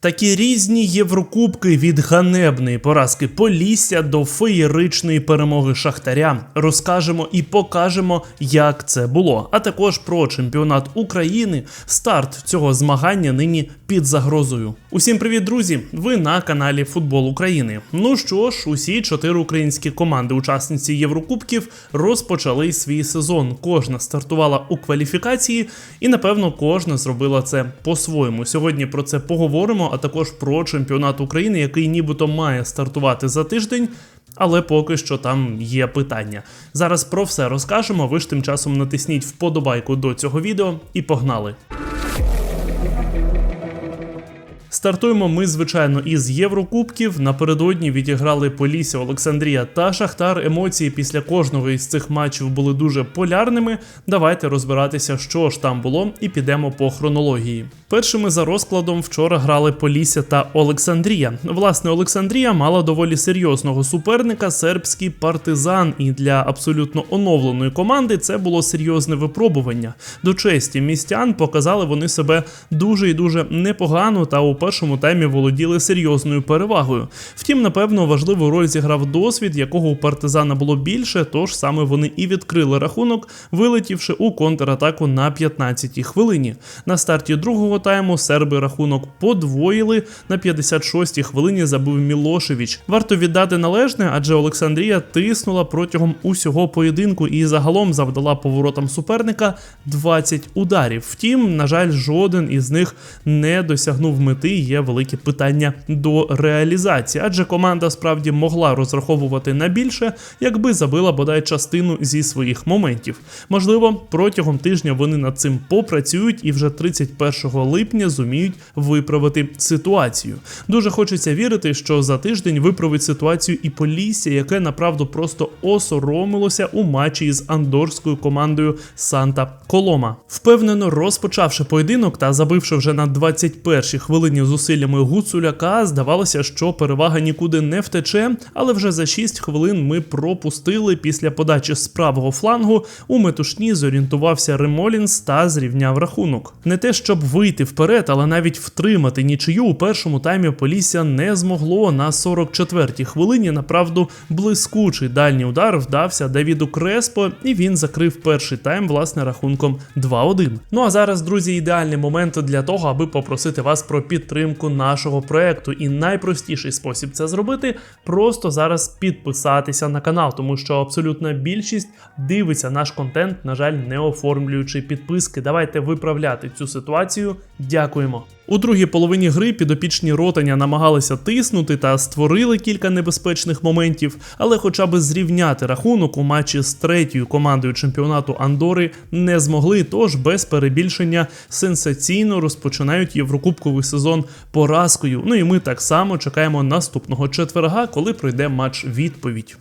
Такі різні єврокубки від ганебної поразки Полісся до феєричної перемоги Шахтаря. Розкажемо і покажемо, як це було. А також про чемпіонат України. Старт цього змагання нині під загрозою. Усім привіт, друзі! Ви на каналі Футбол України. Ну що ж, усі чотири українські команди-учасниці Єврокубків розпочали свій сезон. Кожна стартувала у кваліфікації, і напевно кожна зробила це по-своєму. Сьогодні про це поговоримо а також про чемпіонат України, який нібито має стартувати за тиждень. Але поки що там є питання. Зараз про все розкажемо. Ви ж тим часом натисніть вподобайку до цього відео і погнали. Стартуємо ми, звичайно, із Єврокубків. Напередодні відіграли Полісся, Олександрія та Шахтар. Емоції після кожного із цих матчів були дуже полярними. Давайте розбиратися, що ж там було, і підемо по хронології. Першими за розкладом вчора грали Полісся та Олександрія. Власне, Олександрія мала доволі серйозного суперника сербський партизан, і для абсолютно оновленої команди це було серйозне випробування. До честі містян показали вони себе дуже і дуже непогано та у першому таймі володіли серйозною перевагою. Втім, напевно, важливу роль зіграв досвід, якого у партизана було більше, тож саме вони і відкрили рахунок, вилетівши у контратаку на 15-й хвилині. На старті другого тайму серби рахунок подвоїли. На 56-й хвилині забив Мілошевич. Варто віддати належне, адже Олександрія тиснула протягом усього поєдинку і загалом завдала поворотам суперника 20 ударів. Втім, на жаль, жоден із них не досягнув мети. Є великі питання до реалізації, адже команда справді могла розраховувати на більше, якби забила бодай частину зі своїх моментів. Можливо, протягом тижня вони над цим попрацюють і вже 31 липня зуміють виправити ситуацію. Дуже хочеться вірити, що за тиждень виправить ситуацію і Полісся, яке направду просто осоромилося у матчі із андорською командою Санта Колома. Впевнено, розпочавши поєдинок та забивши вже на 21-й хвилині зусиллями Гуцуляка, здавалося, що перевага нікуди не втече, але вже за 6 хвилин ми пропустили після подачі з правого флангу. У метушні зорієнтувався Ремолінс та зрівняв рахунок. Не те, щоб вийти вперед, але навіть втримати нічию у першому таймі Полісся не змогло на 44-й хвилині. Направду блискучий дальній удар вдався Давіду Креспо, і він закрив перший тайм власне рахунком 2-1. Ну а зараз, друзі, ідеальний момент для того, аби попросити вас про підтримку нашого проекту. І найпростіший спосіб це зробити просто зараз підписатися на канал, тому що абсолютна більшість дивиться наш контент, на жаль, не оформлюючи підписки. Давайте виправляти цю ситуацію. Дякуємо. У другій половині гри підопічні ротання намагалися тиснути та створили кілька небезпечних моментів, але хоча б зрівняти рахунок у матчі з третьою командою чемпіонату Андори не змогли. Тож без перебільшення сенсаційно розпочинають єврокубковий сезон поразкою. Ну і ми так само чекаємо наступного четверга, коли пройде матч відповідь.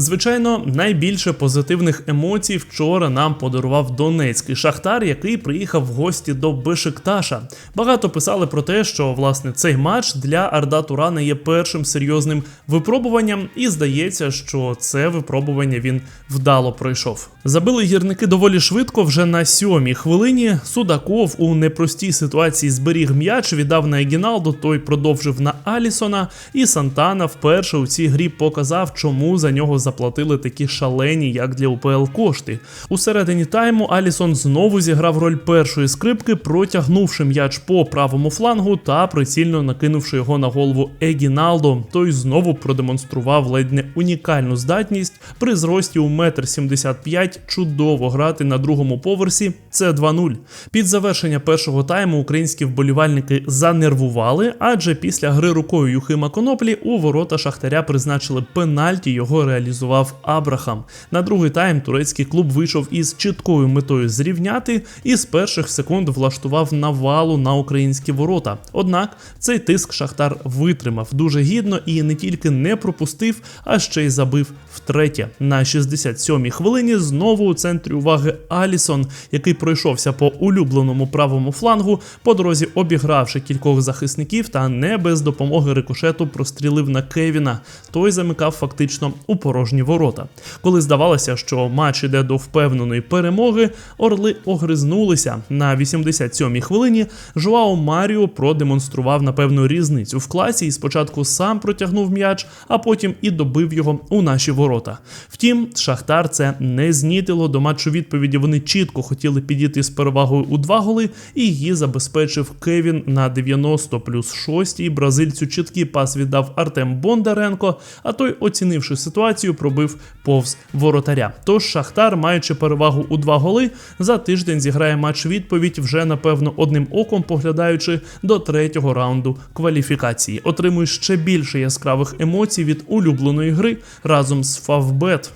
Звичайно, найбільше позитивних емоцій вчора нам подарував донецький шахтар, який приїхав в гості до Бешикташа. Багато писали про те, що власне цей матч для Арда Турана є першим серйозним випробуванням, і здається, що це випробування він вдало пройшов. Забили гірники доволі швидко. Вже на сьомій хвилині Судаков у непростій ситуації зберіг м'яч, віддав на Егіналду, той продовжив на Алісона, і Сантана вперше у цій грі показав, чому за нього заплатили такі шалені, як для УПЛ кошти. У середині тайму Алісон знову зіграв роль першої скрипки, протягнувши м'яч по правому флангу та прицільно накинувши його на голову Егіналдо. Той знову продемонстрував ледь не унікальну здатність при зрості у 1,75 м чудово грати на другому поверсі. Це 2-0. Під завершення першого тайму українські вболівальники занервували, адже після гри рукою Юхима Коноплі у ворота Шахтаря призначили пенальті. Його реалізував Абрахам. На другий тайм турецький клуб вийшов із чіткою метою зрівняти і з перших секунд влаштував навалу на українські ворота. Однак цей тиск Шахтар витримав дуже гідно і не тільки не пропустив, а ще й забив втретє. На 67-й хвилині знову у центрі уваги Алісон, який пройшовся по улюбленому правому флангу, по дорозі обігравши кількох захисників та не без допомоги рикошету прострілив на Кевіна. Той замикав фактично у порожній порожні ворота. Коли здавалося, що матч іде до впевненої перемоги, орли огризнулися на 87-й хвилині. Жуао Маріо продемонстрував напевну різницю в класі і спочатку сам протягнув м'яч, а потім і добив його у наші ворота. Втім, Шахтар це не знітило. До матчу відповіді вони чітко хотіли підійти з перевагою у два голи, і її забезпечив Кевін на 90 плюс 6. Бразильцю чіткий пас віддав Артем Бондаренко, а той, оцінивши ситуацію, пробив повз воротаря. Тож Шахтар, маючи перевагу у два голи, за тиждень зіграє матч відповідь вже напевно одним оком, поглядаючи до третього раунду кваліфікації. Отримує ще більше яскравих емоцій від улюбленої гри разом з Фавбет.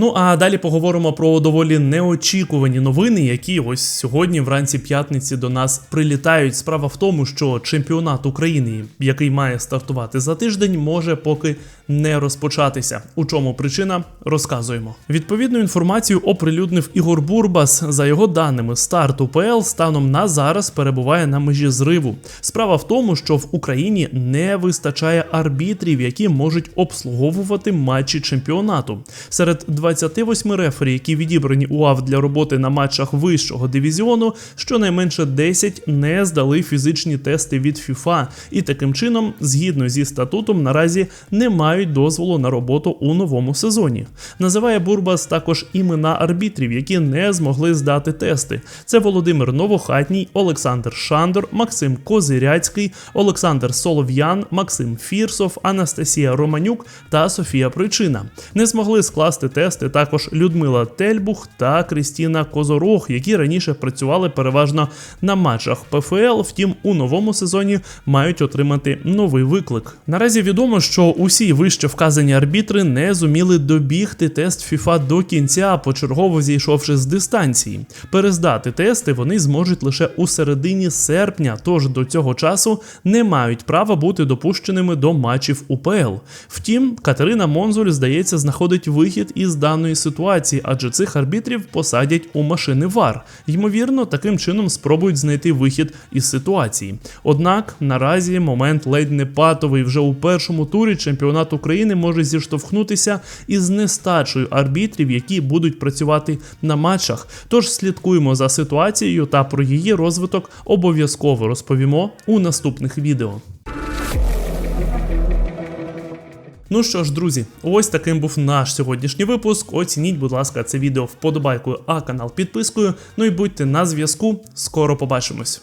Ну а далі поговоримо про доволі неочікувані новини, які ось сьогодні, вранці п'ятниці, до нас прилітають. Справа в тому, що чемпіонат України, який має стартувати за тиждень, може поки не розпочатися. У чому причина розказуємо. Відповідну інформацію оприлюднив Ігор Бурбас. За його даними, старт УПЛ станом на зараз перебуває на межі зриву. Справа в тому, що в Україні не вистачає арбітрів, які можуть обслуговувати матчі чемпіонату. Серед 28 рефері, які відібрані УАВ для роботи на матчах вищого дивізіону, щонайменше 10 не здали фізичні тести від FIFA, і таким чином, згідно зі статутом, наразі не мають дозволу на роботу у новому сезоні. Називає Бурбас також імена арбітрів, які не змогли здати тести. Це Володимир Новохатній, Олександр Шандор, Максим Козиряцький, Олександр Солов'ян, Максим Фірсов, Анастасія Романюк та Софія Причина. Не змогли скласти тести також Людмила Тельбух та Крістіна Козорог, які раніше працювали переважно на матчах ПФЛ. Втім, у новому сезоні мають отримати новий виклик. Наразі відомо, що усі вище вказані арбітри не зуміли добігти тест FIFA до кінця, почергово зійшовши з дистанції. Перездати тести вони зможуть лише у середині серпня, тож до цього часу не мають права бути допущеними до матчів УПЛ. Втім, Катерина Монзуль, здається, знаходить вихід із даної ситуації, адже цих арбітрів посадять у машини ВАР. Ймовірно, таким чином спробують знайти вихід із ситуації. Однак наразі момент ледь не патовий. Вже у першому турі чемпіонат України може зіштовхнутися із нестачею арбітрів, які будуть працювати на матчах. Тож слідкуємо за ситуацією та про її розвиток обов'язково розповімо у наступних відео. Ну що ж, друзі, ось таким був наш сьогоднішній випуск. Оцініть, будь ласка, це відео вподобайкою, а канал підпискою. Ну і будьте на зв'язку. Скоро побачимось.